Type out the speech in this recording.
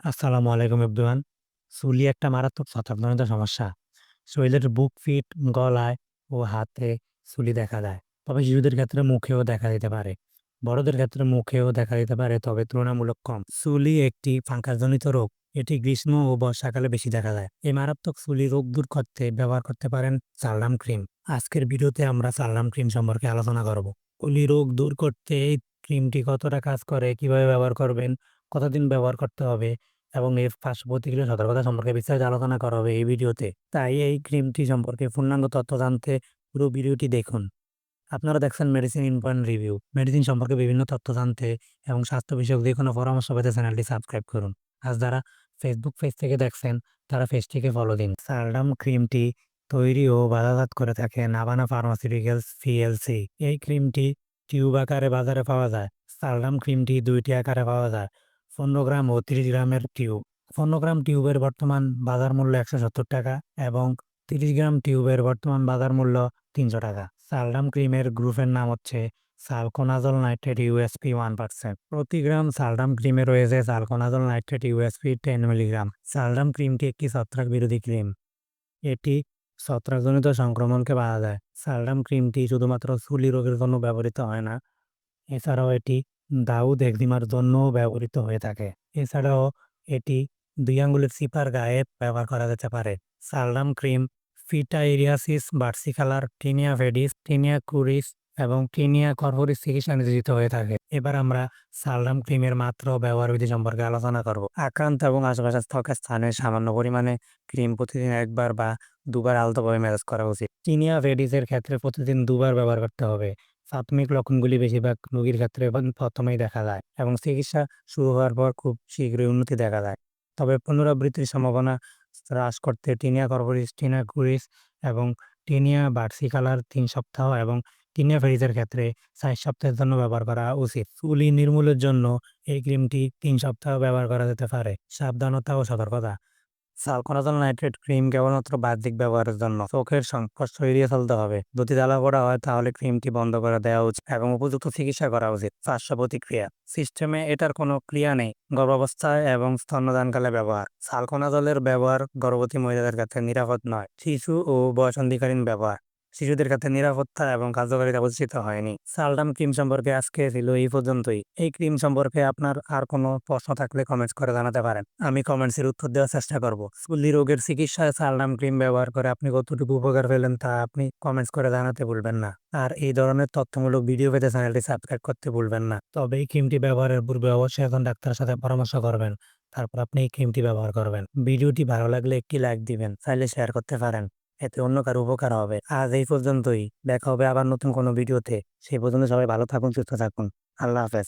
আসসালামু আলাইকুম এভরিওয়ান। চুলি একটা মারাত্মক স্বতঃপ্রণোদিত সমস্যা। শরীরের বুক, পিঠ, গলায় ও হাতে চুলি দেখা যায়। তবে শিশুদের ক্ষেত্রে মুখেও দেখা দিতে পারে। বড়দের ক্ষেত্রে মুখেও দেখা দিতে পারে তবে তুলনামূলক কম। চুলি একটি ফাঙ্গাসজনিত রোগ। এটি গ্রীষ্ম ও বর্ষাকালে বেশি দেখা যায়। এই মারাত্মক চুলি রোগ দূর করতে ব্যবহার করতে পারেন চালডাম ক্রিম। আজকের ভিডিওতে আমরা চালডাম ক্রিম সম্পর্কে আলোচনা করব। চুলি রোগ দূর করতে এই ক্রিমটি কতটা কাজ করে, কীভাবে ব্যবহার করবেন, কতদিন ব্যবহার করতে হবে এবং এর পার্শ্ব প্রতিক্রিয়া সতর্কতা সম্পর্কে বিস্তারিত আলোচনা করা হবে এই ভিডিওতে। তাই এই ক্রিমটি সম্পর্কে পূর্ণাঙ্গ তথ্য জানতে পুরো ভিডিওটি দেখুন। আপনারা দেখছেন medicine in point review. Medicine সম্পর্কে বিভিন্ন তথ্য জানতে এবং স্বাস্থ্য বিষয়ক যে কোনো পরামর্শ পেতে চ্যানেলটি সাবস্ক্রাইব করুন। আজ যারা ফেসবুক পেজ থেকে দেখছেন, তারা পেজটিকে ফলো দিন। সালডাম ক্রিমটি তৈরি ও বাজারজাত করে থাকে নাভানা ফার্মাসিউটিক্যালস পিএলসি। এই ক্রিমটি টিউব আকারে বাজারে পাওয়া যায়। সালডাম ক্রিমটি দুইটি আকারে পাওয়া যায়। পনেরো গ্রাম ও তিরিশ গ্রামের টিউব। পনেরো গ্রাম টিউবের বর্তমান বাজার মূল্য একশো সত্তর টাকা এবং তিরিশ গ্রাম টিউবের বর্তমান বাজার মূল্য তিনশো টাকা। সালডাম ক্রিমের গ্রুপের নাম হচ্ছে sulconazole nitrate USP one percent. প্রতি গ্রাম সালডাম ক্রিমে রয়েছে sulconazole nitrate USP ten milligram. সালডাম ক্রিমটি একটি ছত্রাক বিরোধী ক্রিম। এটি ছত্রাকজনিত সংক্রমণকে বাধা দেয়। সালডাম ক্রিমটি শুধুমাত্র চুলি রোগের জন্য ব্যবহৃত হয় না। এছাড়াও এটি দাউদ একজিমার জন্যও ব্যবহৃত হয়ে থাকে। এছাড়াও এটি দুই আঙ্গুলের চিপার গায়ে ব্যবহার করা যেতে পারে। সালডাম cream, pityriasis versicolor tinea pedis, tinea cruris এবং টিনিয়া কর্পোরিস চিকিৎসা নিয়োজিত হয়ে থাকে। এবার আমরা সালডাম ক্রিমের মাত্র ব্যবহার বিধি সম্পর্কে আলোচনা করব। আক্রান্ত এবং আশেপাশের ত্বকের স্থানে সামান্য পরিমাণে ক্রিম প্রতিদিন একবার বা দুবার আলতোভাবে ম্যানেজ করা উচিত। টিনিয়া ভেডিসের ক্ষেত্রে প্রতিদিন দুবার ব্যবহার করতে হবে। প্রাথমিক লক্ষণগুলি বেশিরভাগ রোগীর ক্ষেত্রে প্রথমেই দেখা যায় এবং চিকিৎসা শুরু হওয়ার পর খুব শীঘ্রই উন্নতি দেখা যায়। তবে পুনরাবৃত্তির সম্ভাবনা হ্রাস করতে টিনিয়া কর্পোরিস টিনিয়া কুরিস এবং টিনিয়া বার্সিকালার তিন সপ্তাহ এবং টিনিয়া ফেরিজের ক্ষেত্রে চার সপ্তাহের জন্য ব্যবহার করা উচিত। চুলি নির্মূলের জন্য এই ক্রিমটি তিন সপ্তাহ ব্যবহার করা যেতে পারে। সাবধানতা ও সতর্কতা। সালকোনাজল নাইট্রেট ক্রিম কেবলমাত্র বাহ্যিক ব্যবহারের জন্য। চোখের সংস্পর্শ এড়িয়ে চলতে হবে। যদি জ্বালা করা হয়, তাহলে ক্রিমটি বন্ধ করে দেওয়া উচিত এবং উপযুক্ত চিকিৎসা করা উচিত। পার্শ্ব প্রতিক্রিয়া সিস্টেমে এটার কোনো ক্রিয়া নেই। গর্ভাবস্থায় এবং স্তন্যদানকালে ব্যবহার। সালকোনাজলের ব্যবহার গর্ভবতী মহিলাদের কাছে নিরাপদ নয়। শিশু ও বয়সন্ধিকালীন ব্যবহার। শিশুদের কাছে নিরাপত্তা এবং কার্যকারিতা প্রতিষ্ঠিত হয়নি। সালডাম ক্রিম সম্পর্কে আজকে ছিল এই পর্যন্তই। এই ক্রিম সম্পর্কে আপনার আর কোনো প্রশ্ন থাকলে কমেন্টস করে জানাতে পারেন। আমি কমেন্টসের উত্তর দেওয়ার চেষ্টা করব। চুল্লি রোগের চিকিৎসায় সালডাম ক্রিম ব্যবহার করে আপনি কতটুকু উপকার পেলেন তা আপনি কমেন্টস করে জানাতে ভুলবেন না। আর এই ধরনের তথ্যমূলক ভিডিও পেতে চ্যানেলটি সাবস্ক্রাইব করতে ভুলবেন না। তবে এই ক্রিমটি ব্যবহারের পূর্বে অবশ্যই এখন ডাক্তারের সাথে পরামর্শ করবেন। তারপর আপনি এই ক্রিমটি ব্যবহার করবেন। ভিডিওটি ভালো লাগলে একটি লাইক দিবেন। চাইলে শেয়ার করতে পারেন। এতে অন্য কারও উপকার হবে। আজ এই পর্যন্তই। দেখা হবে আবার নতুন কোনো ভিডিওতে। সেই পর্যন্ত সবাই ভালো থাকুন, সুস্থ থাকুন। আল্লাহ হাফেজ।